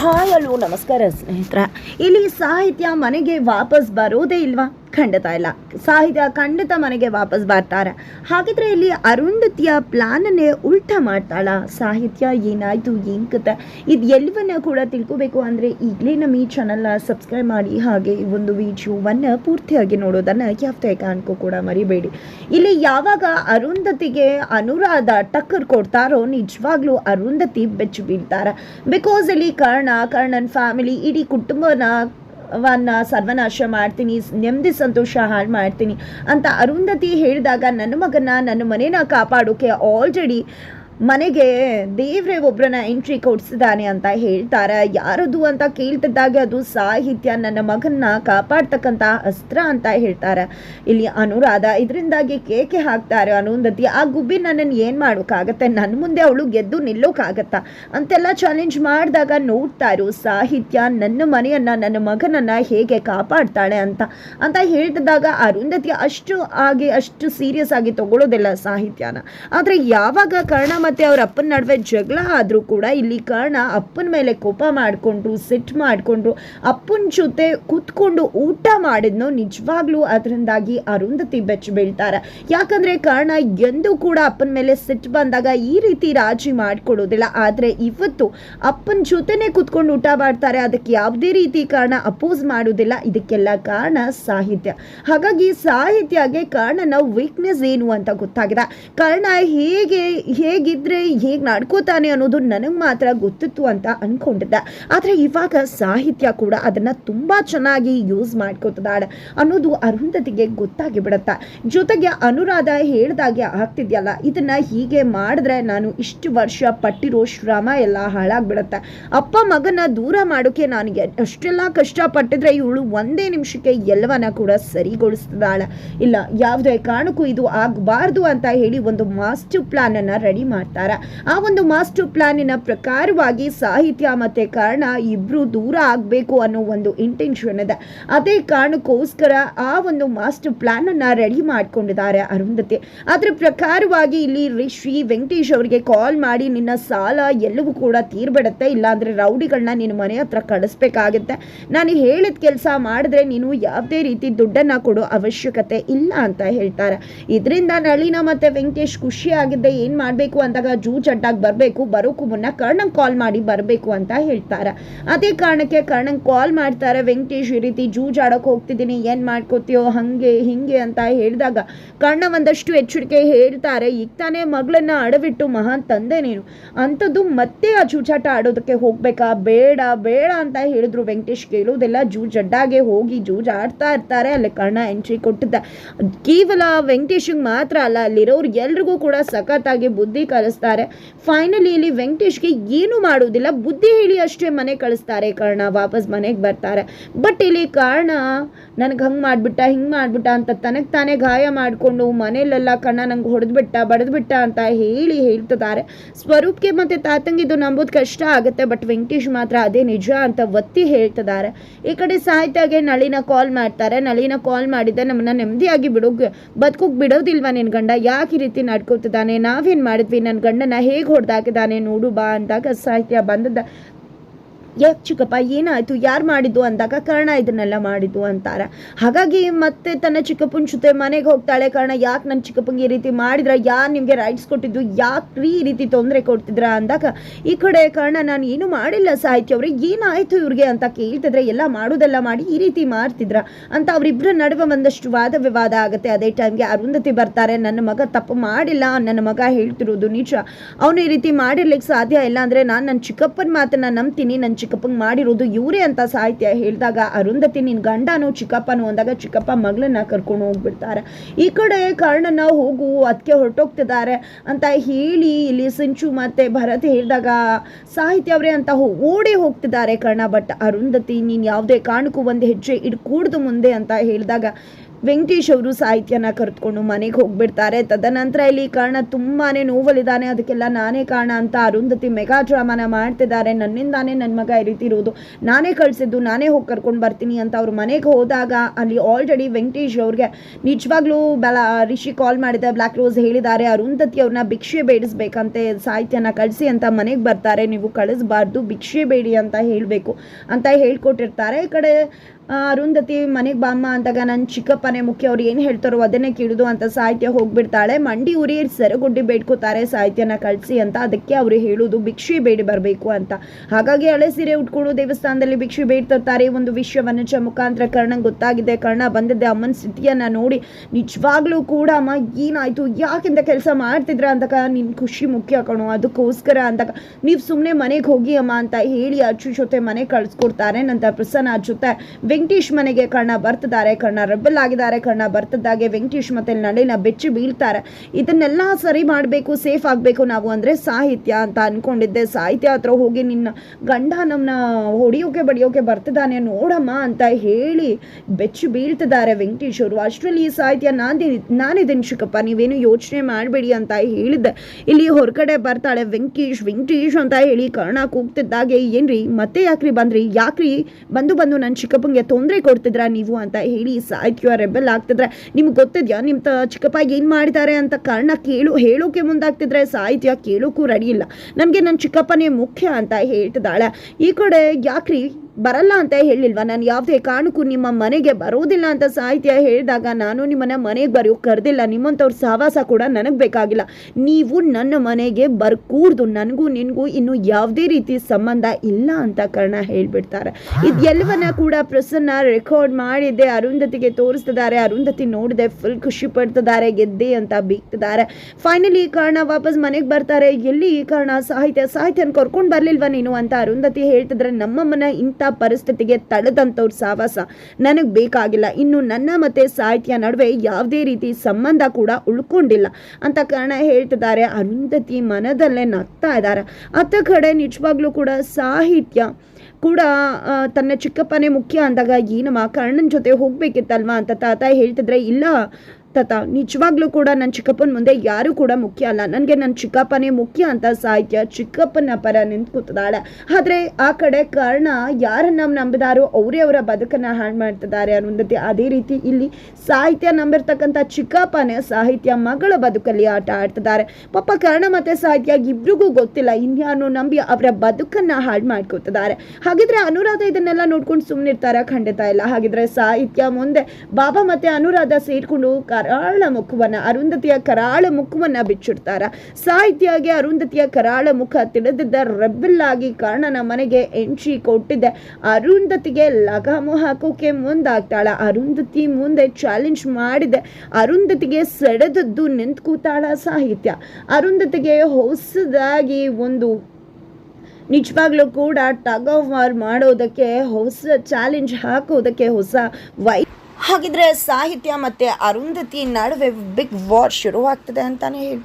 Hi ಅಲ್ಲೂ ನಮಸ್ಕಾರ ಸ್ನೇಹಿತರ. ಇಲ್ಲಿ ಸಾಹಿತ್ಯ ಮನೆಗೆ ವಾಪಸ್ ಬರೋದೇ ಇಲ್ವಾ? ಖಂಡಿತ ಇಲ್ಲ. ಸಾಹಿತ್ಯ ಖಂಡಿತ ಮನೆಗೆ ವಾಪಸ್ ಬರ್ತಾರೆ. ಹಾಗಿದ್ರೆ ಇಲ್ಲಿ ಅರುಂಧತಿಯ ಪ್ಲಾನನ್ನೇ ಉಲ್ಟಾ ಮಾಡ್ತಾಳ. ಸಾಹಿತ್ಯ ಏನಾಯ್ತು, ಏನ್ ಕತೆ? ಇದು ಎಲ್ಲವನ್ನ ಕೂಡ ತಿಳ್ಕೋಬೇಕು ಅಂದರೆ ಈಗಲೇ ನಮ್ಮ ಈ ಚಾನಲ್ನ ಸಬ್ಸ್ಕ್ರೈಬ್ ಮಾಡಿ. ಹಾಗೆ ಈ ಒಂದು ವಿಡಿಯೋವನ್ನು ಪೂರ್ತಿಯಾಗಿ ನೋಡೋದನ್ನು ಯಾವ್ದೇ ಕಾರಣಕ್ಕೂ ಕೂಡ ಮರಿಬೇಡಿ. ಇಲ್ಲಿ ಯಾವಾಗ ಅರುಂಧತಿಗೆ ಅನುರಾಧ ಟಕ್ಕರ್ ಕೊಡ್ತಾರೋ, ನಿಜವಾಗ್ಲೂ ಅರುಂಧತಿ ಬೆಚ್ಚು ಬೀಳ್ತಾರೆ. ಬಿಕಾಸ್ ಇಲ್ಲಿ ಕರ್ಣ, ಕರ್ಣನ್ ಫ್ಯಾಮಿಲಿ ಇಡೀ ಕುಟುಂಬನ ವನ್ನ ಸರ್ವನಾಶ ಮಾಡ್ತೀನಿ, ನೆಮ್ಮದಿ ಸಂತೋಷ ಹಾಳು ಮಾಡ್ತೀನಿ ಅಂತ ಅರುಂಧತಿ ಹೇಳಿದಾಗ ನನ್ನ ಮಗನ ನನ್ನ ಮನೇನ ಕಾಪಾಡೋಕೆ ಆಲ್ರೆಡಿ ಮನೆಗೆ ದೇವ್ರೆ ಒಬ್ಬರನ್ನ ಎಂಟ್ರಿ ಕೊಡಿಸಿದ್ದಾನೆ ಅಂತ ಹೇಳ್ತಾರೆ. ಯಾರದು ಅಂತ ಕೇಳ್ತಿದ್ದಾಗ ಅದು ಸಾಹಿತ್ಯ, ನನ್ನ ಮಗನ್ನ ಕಾಪಾಡ್ತಕ್ಕಂಥ ಅಸ್ತ್ರ ಅಂತ ಹೇಳ್ತಾರೆ. ಇಲ್ಲಿ ಅನುರಾಧ ಇದರಿಂದಾಗಿ ಕೇಕೆ ಹಾಕ್ತಾರೆ ಅನುಂದತಿ ಆ ಗುಬ್ಬಿ ನನ್ನನ್ನು ಏನು ಮಾಡೋಕ್ಕಾಗತ್ತೆ? ನನ್ನ ಮುಂದೆ ಅವಳು ಗೆದ್ದು ನಿಲ್ಲೋಕ್ಕಾಗತ್ತಾ ಅಂತೆಲ್ಲ ಚಾಲೆಂಜ್ ಮಾಡಿದಾಗ ನೋಡ್ತಾ ಸಾಹಿತ್ಯ ನನ್ನ ಮನೆಯನ್ನ, ನನ್ನ ಮಗನನ್ನ ಹೇಗೆ ಕಾಪಾಡ್ತಾಳೆ ಅಂತ. ಅಂತ ಹೇಳ್ತಿದ್ದಾಗ ಅರುಂಧತಿ ಅಷ್ಟು ಆಗಿ ಅಷ್ಟು ಸೀರಿಯಸ್ ಆಗಿ ತಗೊಳ್ಳೋದಿಲ್ಲ ಸಾಹಿತ್ಯನ. ಆದರೆ ಯಾವಾಗ ಕರ್ಣ ಮತ್ತೆ ಅವ್ರ ಅಪ್ಪನ ನಡುವೆ ಜಗಳ ಆದರೂ ಕೂಡ ಇಲ್ಲಿ ಕಾರಣ ಅಪ್ಪನ ಮೇಲೆ ಕೋಪ ಮಾಡಿಕೊಂಡ್ರು ಸಿಟ್ಟು ಮಾಡಿಕೊಂಡ್ರು ಅಪ್ಪನ ಜೊತೆ ಕೂತ್ಕೊಂಡು ಊಟ ಮಾಡಿದ್ನೋ ನಿಜವಾಗ್ಲೂ ಅದರಿಂದಾಗಿ ಅರುಂಧತಿ ಬೆಚ್ಚ ಬೀಳ್ತಾರೆ. ಯಾಕಂದ್ರೆ ಕಾರಣ ಎಂದೂ ಕೂಡ ಅಪ್ಪನ ಮೇಲೆ ಸಿಟ್ಟು ಬಂದಾಗ ಈ ರೀತಿ ರಾಜಿ ಮಾಡ್ಕೊಡೋದಿಲ್ಲ ಆದರೆ ಇವತ್ತು ಅಪ್ಪನ ಜೊತೆನೆ ಕೂತ್ಕೊಂಡು ಊಟ ಮಾಡ್ತಾರೆ. ಅದಕ್ಕೆ ಯಾವುದೇ ರೀತಿ ಕಾರಣ ಅಪೋಸ್ ಮಾಡೋದಿಲ್ಲ. ಇದಕ್ಕೆಲ್ಲ ಕಾರಣ ಸಾಹಿತ್ಯ. ಹಾಗಾಗಿ ಸಾಹಿತ್ಯಗೆ ಕಾರಣನ ವೀಕ್ನೆಸ್ ಏನು ಅಂತ ಗೊತ್ತಾಗಿದೆ. ಹೇಗೆ ಹೇಗೆ ಹೇಗಿದ್ರೆ ಹೇಗೆ ನಡ್ಕೋತಾನೆ ಅನ್ನೋದು ನನಗೆ ಮಾತ್ರ ಗೊತ್ತಿತ್ತು ಅಂತ ಅನ್ಕೊಂಡಿದ್ದೆ. ಆದರೆ ಇವಾಗ ಸಾಹಿತ್ಯ ಕೂಡ ಅದನ್ನು ತುಂಬ ಚೆನ್ನಾಗಿ ಯೂಸ್ ಮಾಡ್ಕೋತದಾಳೆ ಅನ್ನೋದು ಅರುಂಧತಿಗೆ ಗೊತ್ತಾಗಿ ಬಿಡುತ್ತೆ. ಜೊತೆಗೆ ಅನುರಾಧ ಹೇಳ್ದಾಗೆ ಆಗ್ತಿದ್ಯಲ್ಲ, ಇದನ್ನು ಹೀಗೆ ಮಾಡಿದ್ರೆ ನಾನು ಇಷ್ಟು ವರ್ಷ ಪಟ್ಟಿರೋ ಶ್ರಮ ಎಲ್ಲ ಹಾಳಾಗ್ಬಿಡುತ್ತೆ. ಅಪ್ಪ ಮಗನ ದೂರ ಮಾಡೋಕ್ಕೆ ನಾನು ಅಷ್ಟೆಲ್ಲ ಕಷ್ಟಪಟ್ಟಿದ್ರೆ ಇವಳು ಒಂದೇ ನಿಮಿಷಕ್ಕೆ ಎಲ್ಲವನ್ನ ಕೂಡ ಸರಿಗೊಳಿಸ್ತಿದ್ದಾಳೆ. ಇಲ್ಲ, ಯಾವುದೇ ಕಾರಣಕ್ಕೂ ಇದು ಆಗಬಾರ್ದು ಅಂತ ಹೇಳಿ ಒಂದು ಮಾಸ್ಟರ್ ಪ್ಲಾನ್ ಅನ್ನ ರೆಡಿ ಮಾಡ್ತಾರೆ ಆ ಒಂದು ಮಾಸ್ಟರ್ ಪ್ಲಾನಿನ ಪ್ರಕಾರವಾಗಿ ಸಾಹಿತ್ಯ ಮತ್ತೆ ಕಾರಣ ಇಬ್ರು ದೂರ ಆಗಬೇಕು ಅನ್ನೋ ಒಂದು ಇಂಟೆನ್ಷನ್ ಇದೆ ಅದೇ ಕಾರಣಕ್ಕೋಸ್ಕರ ಆ ಒಂದು ಮಾಸ್ಟರ್ ಪ್ಲಾನ್ ಅನ್ನ ರೆಡಿ ಮಾಡ್ಕೊಂಡಿದ್ದಾರೆ ಅರುಂಧತಿ ಅದ್ರ ಪ್ರಕಾರವಾಗಿ ಇಲ್ಲಿ ರಿಷಿ ವೆಂಕಟೇಶ್ ಅವರಿಗೆ ಕಾಲ್ ಮಾಡಿ ನಿನ್ನ ಸಾಲ ಎಲ್ಲವೂ ಕೂಡ ತೀರ್ಬಿಡುತ್ತೆ, ಇಲ್ಲಾಂದ್ರೆ ರೌಡಿಗಳನ್ನ ನಿನ್ನ ಮನೆ ಹತ್ರ ಕಳಿಸ್ಬೇಕಾಗತ್ತೆ. ನಾನು ಹೇಳಿದ ಕೆಲಸ ಮಾಡಿದ್ರೆ ನೀನು ಯಾವುದೇ ರೀತಿ ದುಡ್ಡನ್ನ ಕೊಡೋ ಅವಶ್ಯಕತೆ ಇಲ್ಲ ಅಂತ ಹೇಳ್ತಾರೆ. ಇದರಿಂದ ನಳಿನ ಮತ್ತೆ ವೆಂಕಟೇಶ್ ಖುಷಿಯಾಗಿದ್ದೆ ಏನ್ ಮಾಡಬೇಕು ಅಂದಾಗ ಜೂಜ್ ಅಡ್ಡಾಗಿ ಬರಬೇಕು ಬರೋಕ್ಕೂ ಮುನ್ನ ಕರ್ಣಂಗೆ ಕಾಲ್ ಮಾಡಿ ಬರಬೇಕು ಅಂತ ಹೇಳ್ತಾರೆ. ಅದೇ ಕಾರಣಕ್ಕೆ ಕರ್ಣಂಗೆ ಕಾಲ್ ಮಾಡ್ತಾರೆ, ವೆಂಕಟೇಶ್, ಈ ರೀತಿ ಜೂಜ್ ಆಡೋಕೆ ಹೋಗ್ತಿದ್ದೀನಿ, ಏನು ಮಾಡ್ಕೋತೀಯೋ, ಹಂಗೆ, ಹಿಂಗೆ ಅಂತ ಹೇಳಿದಾಗ ಕರ್ಣ ಒಂದಷ್ಟು ಎಚ್ಚರಿಕೆ ಹೇಳ್ತಾರೆ, ಈಗ ತಾನೇ ಮಗಳನ್ನ ಅಡವಿಟ್ಟು ಮಹಾನ್ ತಂದೆ ನೀನು. ಅಂಥದ್ದು ಮತ್ತೆ ಆ ಜೂಜಾಟ ಆಡೋದಕ್ಕೆ ಹೋಗ್ಬೇಕಾ? ಬೇಡ ಬೇಡ ಅಂತ ಹೇಳಿದ್ರು ವೆಂಕಟೇಶ್, ಕೇಳೋದೆಲ್ಲ ಜೂಜ್ ಅಡ್ಡಾಗೆ ಹೋಗಿ ಜೂಜ್ ಆಡ್ತಾ ಇರ್ತಾರೆ, ಅಲ್ಲಿ ಕರ್ಣ ಎಂಟ್ರಿ ಕೊಟ್ಟಿದ್ದ. ಕೇವಲ ವೆಂಕಟೇಶ್ಗೆ ಮಾತ್ರ ಅಲ್ಲ, ಅಲ್ಲಿರೋರು ಎಲ್ರಿಗೂ ಕೂಡ ಸಖತ್ತಾಗಿ ಬುದ್ಧಿ ಕಲಿಸ್ತಾರೆ ಫೈನಲಿ ಇಲ್ಲಿ ವೆಂಕಟೇಶ್ಗೆ ಏನು ಮಾಡೋದಿಲ್ಲ ಬುದ್ಧಿ ಹೇಳಿ ಅಷ್ಟೇ ಮನೆ ಕಳಿಸ್ತಾರೆ ಕರ್ಣ. ವಾಪಸ್ ಮನೆಗೆ ಬರ್ತಾರೆ. ಬಟ್ ಇಲ್ಲಿ ಕಾರಣ, ನನಗೆ ಹಂಗೆ ಮಾಡಿಬಿಟ್ಟ, ಹಿಂಗೆ ಮಾಡಿಬಿಟ್ಟ ಅಂತ ತನಗೆ ತಾನೇ ಗಾಯ ಮಾಡಿಕೊಂಡು ಮನೆಯಲ್ಲೆಲ್ಲ ಕಣ್ಣ ನಂಗೆ ಹೊಡೆದ್ಬಿಟ್ಟ, ಬಡಿದ್ಬಿಟ್ಟ ಅಂತ ಹೇಳಿ ಹೇಳ್ತಿದ್ದಾರೆ. ಸ್ವರೂಪ್ಗೆ ಮತ್ತು ತಾತಂಗಿದು ನಂಬೋದು ಕಷ್ಟ ಆಗುತ್ತೆ ಬಟ್ ವೆಂಕಟೇಶ್ ಮಾತ್ರ ಅದೇ ನಿಜ ಅಂತ ಒತ್ತಿ ಹೇಳ್ತಿದ್ದಾರೆ. ಈ ಕಡೆ ಸಾಹಿತ್ಯಗೆ ನಳಿನ ಕಾಲ್ ಮಾಡ್ತಾರೆ. ನಳಿನ ಕಾಲ್ ಮಾಡಿದ್ದೆ ನಮ್ಮನ್ನ ನೆಮ್ಮದಿಯಾಗಿ ಬಿಡೋ ಬದುಕೋಗಿ ಬಿಡೋದಿಲ್ವಾ ನಿನ್ನ ಗಂಡ? ಯಾಕೆ ರೀತಿ ನಡ್ಕೋತಿದ್ದಾನೆ? ನಾವೇನು ಮಾಡಿದ್ವಿ? ನನ್ನ ಗಂಡನ ಹೇಗೆ ಹೊಡೆದಾಕಿದ್ದಾನೆ ನೋಡು ಬಾ ಅಂದಾಗ ಸಾಹಿತ್ಯ ಬಂದದ ಯಾಕೆ ಚಿಕ್ಕಪ್ಪ, ಏನಾಯ್ತು? ಯಾರು ಮಾಡಿದ್ದು? ಅಂದಾಗ ಕರ್ಣ ಇದನ್ನೆಲ್ಲ ಮಾಡಿದ್ದು ಅಂತಾರೆ. ಹಾಗಾಗಿ ಮತ್ತೆ ತನ್ನ ಚಿಕ್ಕಪ್ಪನ ಜೊತೆ ಮನೆಗೆ ಹೋಗ್ತಾಳೆ. ಕರ್ಣ, ಯಾಕೆ ನನ್ನ ಚಿಕ್ಕಪ್ಪಂಗೆ ಈ ರೀತಿ ಮಾಡಿದ್ರ? ಯಾರು ನಿಮಗೆ ರೈಟ್ಸ್ ಕೊಟ್ಟಿದ್ದು? ಯಾಕೆ ಈ ರೀತಿ ತೊಂದರೆ ಕೊಡ್ತಿದ್ರ? ಅಂದಾಗ, ಈ ಕಡೆ ಕರ್ಣ, ನಾನು ಏನು ಮಾಡಿಲ್ಲ ಸಾಹಿತ್ಯ ಅವ್ರಿಗೆ ಏನಾಯ್ತು ಇವ್ರಿಗೆ ಅಂತ ಕೇಳ್ತಿದ್ರೆ, ಎಲ್ಲ ಮಾಡೋದೆಲ್ಲ ಮಾಡಿ ಈ ರೀತಿ ಮಾಡ್ತಿದ್ರ ಅಂತ ಅವರಿಬ್ಬರ ನಡುವೆ ಒಂದಷ್ಟು ವಾದ ವಿವಾದ ಆಗುತ್ತೆ. ಅದೇ ಟೈಮ್ಗೆ ಅರುಂಧತಿ ಬರ್ತಾರೆ. ನನ್ನ ಮಗ ತಪ್ಪು ಮಾಡಿಲ್ಲ. ನನ್ನ ಮಗ ಹೇಳ್ತಿರೋದು ನಿಜ. ಅವನು ಈ ರೀತಿ ಮಾಡಿರ್ಲಿಕ್ಕೆ ಸಾಧ್ಯ ಇಲ್ಲ ಅಂದ್ರೆ ನಾನು ನನ್ನ ಚಿಕ್ಕಪ್ಪನ ಮಾತನ್ನ ನಂಬ್ತೀನಿ. ನನ್ನ ಚಿಕ್ಕಪ್ಪಂಗೆ ಮಾಡಿರೋದು ಇವರೇ ಅಂತ ಸಾಹಿತ್ಯ ಹೇಳಿದಾಗ ಅರುಂಧತಿ ನಿನ್ನ ಗಂಡನು ಚಿಕ್ಕಪ್ಪನೋ ಅಂದಾಗ ಚಿಕ್ಕಪ್ಪ ಮಗಳನ್ನ ಕರ್ಕೊಂಡು ಹೋಗ್ಬಿಡ್ತಾರೆ. ಈ ಕಡೆ ಕರ್ಣನ ಹೋಗು ಅದಕ್ಕೆ ಹೊರಟೋಗ್ತಿದ್ದಾರೆ ಅಂತ ಹೇಳಿ ಇಲ್ಲಿ ಸಿಂಚು ಮತ್ತೆ ಭರತ್ ಹೇಳಿದಾಗ ಸಾಹಿತ್ಯ ಅವರೇ ಅಂತ ಓಡಿ ಹೋಗ್ತಿದ್ದಾರೆ ಕರ್ಣ. ಬಟ್ ಅರುಂಧತಿ, ನೀನು ಯಾವುದೇ ಕಾರಣಕ್ಕೂ ಒಂದು ಹೆಜ್ಜೆ ಇಡ್ ಕೂಡ್ದು ಮುಂದೆ ಅಂತ ಹೇಳಿದಾಗ ವೆಂಕಟೇಶ್ ಅವರು ಸಾಹಿತ್ಯನ ಕರೆದುಕೊಂಡು ಮನೆಗೆ ಹೋಗ್ಬಿಡ್ತಾರೆ. ತದನಂತರ ಇಲ್ಲಿ ಕಾರಣ ತುಂಬಾನೇ ನೋವಲ್ಲಿದ್ದಾನೆ. ಅದಕ್ಕೆಲ್ಲ ನಾನೇ ಕಾರಣ ಅಂತ ಅರುಂಧತಿ ಮೆಗಾ ಡ್ರಾಮಾನ ಮಾಡ್ತಿದ್ದಾರೆ. ನನ್ನಿಂದಾನೇ ನನ್ನ ಮಗ ಈ ರೀತಿ ಇರೋದು. ನಾನೇ ಕಳಿಸಿದ್ದು, ನಾನೇ ಹೋಗಿ ಕರ್ಕೊಂಡು ಬರ್ತೀನಿ ಅಂತ ಅವ್ರ ಮನೆಗೆ ಹೋದಾಗ ಅಲ್ಲಿ ಆಲ್ರೆಡಿ ವೆಂಕಟೇಶ್ ಅವ್ರಿಗೆ ನಿಜವಾಗ್ಲೂ ಬಲ ರಿಷಿ ಕಾಲ್ ಮಾಡಿದ ಬ್ಲ್ಯಾಕ್ ರೋಸ್ ಹೇಳಿದ್ದಾರೆ, ಅರುಂಧತಿ ಅವ್ರನ್ನ ಭಿಕ್ಷೆ ಬೇಡಿಸ್ಬೇಕಂತೆ, ಸಾಹಿತ್ಯನ ಕಳಿಸಿ ಅಂತ ಮನೆಗೆ ಬರ್ತಾರೆ. ನೀವು ಕಳಿಸ್ಬಾರ್ದು, ಭಿಕ್ಷೆ ಬೇಡಿ ಅಂತ ಹೇಳಬೇಕು ಅಂತ ಹೇಳ್ಕೊಟ್ಟಿರ್ತಾರೆ. ಈ ಕಡೆ ಅರುಂಧತಿ ಮನೆಗೆ ಬಾಮ್ಮ ಅಂದಾಗ ನನ್ನ ಚಿಕ್ಕಪ್ಪನೇ ಮುಖ್ಯ, ಅವ್ರು ಏನು ಹೇಳ್ತಾರೋ ಅದನ್ನೇ ಕೇಳಿದು ಅಂತ ಸಾಹಿತ್ಯ ಹೋಗ್ಬಿಡ್ತಾಳೆ. ಮಂಡಿ ಉರಿ ಸೆರಗುಡ್ಡಿ ಬೇಡ್ಕೋತಾರೆ ಸಾಹಿತ್ಯನ ಕಳಿಸಿ ಅಂತ ಅದಕ್ಕೆ ಅವರು ಹೇಳೋದು ಭಿಕ್ಷೆ ಬೇಡಿ ಬರಬೇಕು ಅಂತ. ಹಾಗಾಗಿ ಹಳೆ ಸೀರೆ ಉಟ್ಕೊಂಡು ದೇವಸ್ಥಾನದಲ್ಲಿ ಭಿಕ್ಷೆ ಬೇಡ್ತಿರ್ತಾರೆ ತರ್ತಾರೆ. ಒಂದು ಚ ಮುಖಾಂತರ ಕರ್ಣ ಗೊತ್ತಾಗಿದೆ. ಕರ್ಣ ಬಂದಿದ್ದೆ ಅಮ್ಮನ ಸ್ಥಿತಿಯನ್ನು ನೋಡಿ. ನಿಜವಾಗ್ಲೂ ಕೂಡ ಅಮ್ಮ, ಏನಾಯ್ತು? ಯಾಕಿಂತ ಕೆಲಸ ಮಾಡ್ತಿದ್ರ ಅಂತಕ ನಿನ್ನ ಖುಷಿ ಮುಖ್ಯ ಕಣೋ, ಅದಕ್ಕೋಸ್ಕರ ಅಂತಕ ನೀವು ಸುಮ್ಮನೆ ಮನೆಗೆ ಹೋಗಿ ಅಮ್ಮ ಅಂತ ಹೇಳಿ ಅಚ್ಚು ಜೊತೆ ಮನೆ ಕಳಿಸ್ಕೊಡ್ತಾರೆ. ನಂತರ ಪ್ರಸನ್ನ ಜೊತೆ ವೆಂಕಟೇಶ್ ಮನೆಗೆ ಕರ್ಣ ಬರ್ತಿದ್ದಾರೆ ಕರ್ಣ ರೆಬಲ್ ಆಗಿದ್ದಾರೆ ಕರ್ಣ ಬರ್ತಿದ್ದಾಗೆ ವೆಂಕಟೇಶ್ ಮತ್ತೆ ನಳಿನ ಬೆಚ್ಚಿ ಬೀಳ್ತಾರೆ. ಇದನ್ನೆಲ್ಲ ಸರಿ ಮಾಡಬೇಕು, ಸೇಫ್ ಆಗಬೇಕು ನಾವು ಅಂದರೆ ಸಾಹಿತ್ಯ ಅಂತ ಅನ್ಕೊಂಡಿದ್ದೆ. ಸಾಹಿತ್ಯ ಹತ್ರ ಹೋಗಿ ನಿನ್ನ ಗಂಡ ನಮ್ಮನ್ನ ಹೊಡಿಯೋಕೆ, ಬಡಿಯೋಕೆ ಬರ್ತಿದ್ದಾನೆ ನೋಡಮ್ಮ ಅಂತ ಹೇಳಿ ಬೆಚ್ಚಿ ಬೀಳ್ತಿದ್ದಾರೆ ವೆಂಕಟೇಶ್ ಅವರು. ಅಷ್ಟರಲ್ಲಿ ಈ ಸಾಹಿತ್ಯ ನಾನೇ ನಾನಿದ್ದೀನಿ ಚಿಕ್ಕಪ್ಪ ನೀವೇನು ಯೋಚನೆ ಮಾಡಬೇಡಿ ಅಂತ ಹೇಳಿದ್ದೆ. ಇಲ್ಲಿ ಹೊರಗಡೆ ಬರ್ತಾಳೆ ವೆಂಕಟೇಶ್ ವೆಂಕಟೇಶ್ ಅಂತ ಹೇಳಿ ಕರ್ಣ ಕೂಗ್ತಿದ್ದಾಗೆ, ಏನ್ರಿ ಮತ್ತೆ ಯಾಕ್ರಿ ಬಂದ್ರಿ? ಯಾಕ್ರಿ? ಬಂದು ಬಂದು ನನ್ನ ಚಿಕ್ಕಪ್ಪಂಗೆ ತೊಂದರೆ ಕೊಡ್ತಿದ್ರ ನೀವು ಅಂತ ಹೇಳಿ ಸಾಹಿತ್ಯ ರೆಬೆಲ್ ಆಗ್ತಿದ್ರೆ. ನಿಮ್ಗೆ ಗೊತ್ತಿದ್ಯಾ? ನಿಮ್ಮ ತ ಚಿಕ್ಕಪ್ಪ ಏನು ಮಾಡಿದ್ದಾರೆ ಅಂತ ಕಾರಣ ಕೇಳು, ಹೇಳೋಕೆ ಮುಂದಾಗ್ತಿದ್ರೆ ಸಾಹಿತ್ಯ ಕೇಳೋಕ್ಕೂ ರೆಡಿ ಇಲ್ಲ. ನಮಗೆ ನನ್ನ ಚಿಕ್ಕಪ್ಪನೇ ಮುಖ್ಯ ಅಂತ ಹೇಳ್ತಿದ್ದಾಳೆ. ಈ ಕಡೆ ಯಾಕ್ರಿ? ಬರಲ್ಲ ಅಂತ ಹೇಳಿಲ್ವಾ? ನಾನು ಯಾವುದೇ ಕಾರಣಕ್ಕೂ ನಿಮ್ಮ ಮನೆಗೆ ಬರೋದಿಲ್ಲ ಅಂತ ಸಾಹಿತ್ಯ ಹೇಳಿದಾಗ ನಾನು ನಿಮ್ಮನ್ನ ಮನೆಗೆ ಬರೆಯೋ ಕರೆದಿಲ್ಲ. ನಿಮ್ಮಂಥವ್ರ ಸಹವಾಸ ಕೂಡ ನನಗೆ ಬೇಕಾಗಿಲ್ಲ. ನೀವು ನನ್ನ ಮನೆಗೆ ಬರ್ಕೂಡ್ದು ನನಗೂ ನಿನಗೂ ಇನ್ನು ಯಾವುದೇ ರೀತಿ ಸಂಬಂಧ ಇಲ್ಲ ಅಂತ ಕರ್ಣ ಹೇಳಿಬಿಡ್ತಾರೆ. ಇದೆಲ್ಲವನ್ನ ಕೂಡ ಪ್ರಸನ್ನ ರೆಕಾರ್ಡ್ ಮಾಡಿದ್ದೆ. ಅರುಂಧತಿಗೆ ತೋರಿಸ್ತಿದ್ದಾರೆ. ಅರುಂಧತಿ ನೋಡಿದೆ ಫುಲ್ ಖುಷಿ ಪಡ್ತಿದ್ದಾರೆ, ಗೆದ್ದೆ ಅಂತ ಬೀಗ್ತಿದ್ದಾರೆ. ಫೈನಲಿ ಕರ್ಣ ವಾಪಸ್ ಮನೆಗೆ ಬರ್ತಾರೆ. ಎಲ್ಲಿ ಈ ಕಾರಣ? ಸಾಹಿತ್ಯ, ಸಾಹಿತ್ಯನ ಕರ್ಕೊಂಡು ಬರ್ಲಿಲ್ವಾ ನೀನು ಅಂತ ಅರುಂಧತಿ ಹೇಳ್ತಿದ್ರೆ, ನಮ್ಮಮ್ಮನ ಇಂಥ ಪರಿಸ್ಥಿತಿಗೆ ತಳೆದಂಥವ್ರ ಸಾವಾಸ. ನನಗೆ ಬೇಕಾಗಿಲ್ಲ. ಇನ್ನು ನನ್ನ ಮತ್ತೆ ಸಾಹಿತ್ಯ ನಡುವೆ ಯಾವುದೇ ರೀತಿ ಸಂಬಂಧ ಕೂಡ ಉಳ್ಕೊಂಡಿಲ್ಲ ಅಂತ ಕಾರಣ ಹೇಳ್ತಿದ್ದಾರೆ. ಅರುಂಧತಿ ಮನದಲ್ಲೇ ನಗ್ತಾ ಇದ್ದಾರೆ. ಅತ್ತ ಕಡೆ ನಿಜವಾಗ್ಲೂ ಕೂಡ ಸಾಹಿತ್ಯ ಕೂಡ ತನ್ನ ಚಿಕ್ಕಪ್ಪನೇ ಮುಖ್ಯ ಅಂದಾಗ ಏನಮ್ಮ ಕರ್ಣನ ಜೊತೆ ಹೋಗ್ಬೇಕಿತ್ತಲ್ವಾ ಅಂತ ತಾತ ಹೇಳ್ತಿದ್ರೆ, ಇಲ್ಲ ತಾತ ನಿಜವಾಗ್ಲೂ ಕೂಡ ನನ್ನ ಚಿಕ್ಕಪ್ಪನ ಮುಂದೆ ಯಾರು ಕೂಡ ಮುಖ್ಯ ಅಲ್ಲ. ನನಗೆ ನನ್ನ ಚಿಕ್ಕಪ್ಪನೇ ಮುಖ್ಯ ಅಂತ ಸಾಹಿತ್ಯ ಚಿಕ್ಕಪ್ಪನ ಪರ ನಿಂತ್ಕೊತಿದ್ದಾಳೆ. ಆದರೆ ಆ ಕಡೆ ಕಾರಣ ಯಾರನ್ನ ನಂಬಿದಾರೋ ಅವರೇ ಅವರ ಬದುಕನ್ನ ಹಾಳು ಮಾಡ್ತಿದ್ದಾರೆ ಅನ್ನೋದಕ್ಕೆ ಅದೇ ರೀತಿ ಇಲ್ಲಿ ಸಾಹಿತ್ಯ ನಂಬಿರ್ತಕ್ಕಂಥ ಚಿಕ್ಕಪ್ಪನೇ ಸಾಹಿತ್ಯ ಮಗಳ ಬದುಕಲ್ಲಿ ಆಟ ಆಡ್ತಿದ್ದಾರೆ. ಪಾಪ ಕರ್ಣ ಮತ್ತೆ ಸಾಹಿತ್ಯ ಇಬ್ರಿಗೂ ಗೊತ್ತಿಲ್ಲ. ಇನ್ಯಾರು ನಂಬಿ ಅವರ ಬದುಕನ್ನ ಹಾಳು ಮಾಡ್ಕೋತಿದ್ದಾರೆ. ಹಾಗಿದ್ರೆ ಅನುರಾಧ ಇದನ್ನೆಲ್ಲ ನೋಡ್ಕೊಂಡು ಸುಮ್ಮನಿರ್ತಾರ ಖಂಡಿತ ಇಲ್ಲ. ಹಾಗಿದ್ರೆ ಸಾಹಿತ್ಯ ಮುಂದೆ ಬಾಬಾ ಮತ್ತೆ ಅನುರಾಧ ಸೇರ್ಕೊಂಡು ಕರಾಳ ಮುಖವನ್ನ, ಅರುಂಧತಿಯ ಕರಾಳ ಮುಖವನ್ನ ಬಿಚ್ಚಿಡ್ತಾರ. ಸಾಹಿತ್ಯಗೆ ಅರುಂಧತಿಯ ಕರಾಳ ಮುಖ ತಿಳಿದಿದ್ದ ರೆಬ್ಬಲ್ ಆಗಿ ಕರ್ಣನ ಮನೆಗೆ ಎಂಟ್ರಿ ಕೊಟ್ಟಿದ್ದೆ. ಅರುಂಧತಿಗೆ ಲಗಾಮು ಹಾಕೋಕೆ ಮುಂದಾಗ್ತಾಳ. ಅರುಂಧತಿ ಮುಂದೆ ಚಾಲೆಂಜ್ ಮಾಡಿದೆ. ಅರುಂಧತಿಗೆ ಸೆಡೆದದ್ದು ನಿಂತು ಕೂತಾಳ ಸಾಹಿತ್ಯ. ಅರುಂಧತಿಗೆ ಹೊಸದಾಗಿ ಒಂದು ನಿಜವಾಗ್ಲೂ ಕೂಡ ಟಗ್ ಆಫ್ ವಾರ್ ಮಾಡೋದಕ್ಕೆ, ಹೊಸ ಚಾಲೆಂಜ್ ಹಾಕೋದಕ್ಕೆ, ಹೊಸ ವೈ ಹಾಗಿದ್ರೆ ಸಾಹಿತ್ಯ ಮತ್ತೆ ಅರುಂಧತಿ ನಡುವೆ ಬಿಗ್ ವಾರ್ ಶುರುವಾಗ್ತದೆ ಅಂತಾನೆ ಹೇಳಿ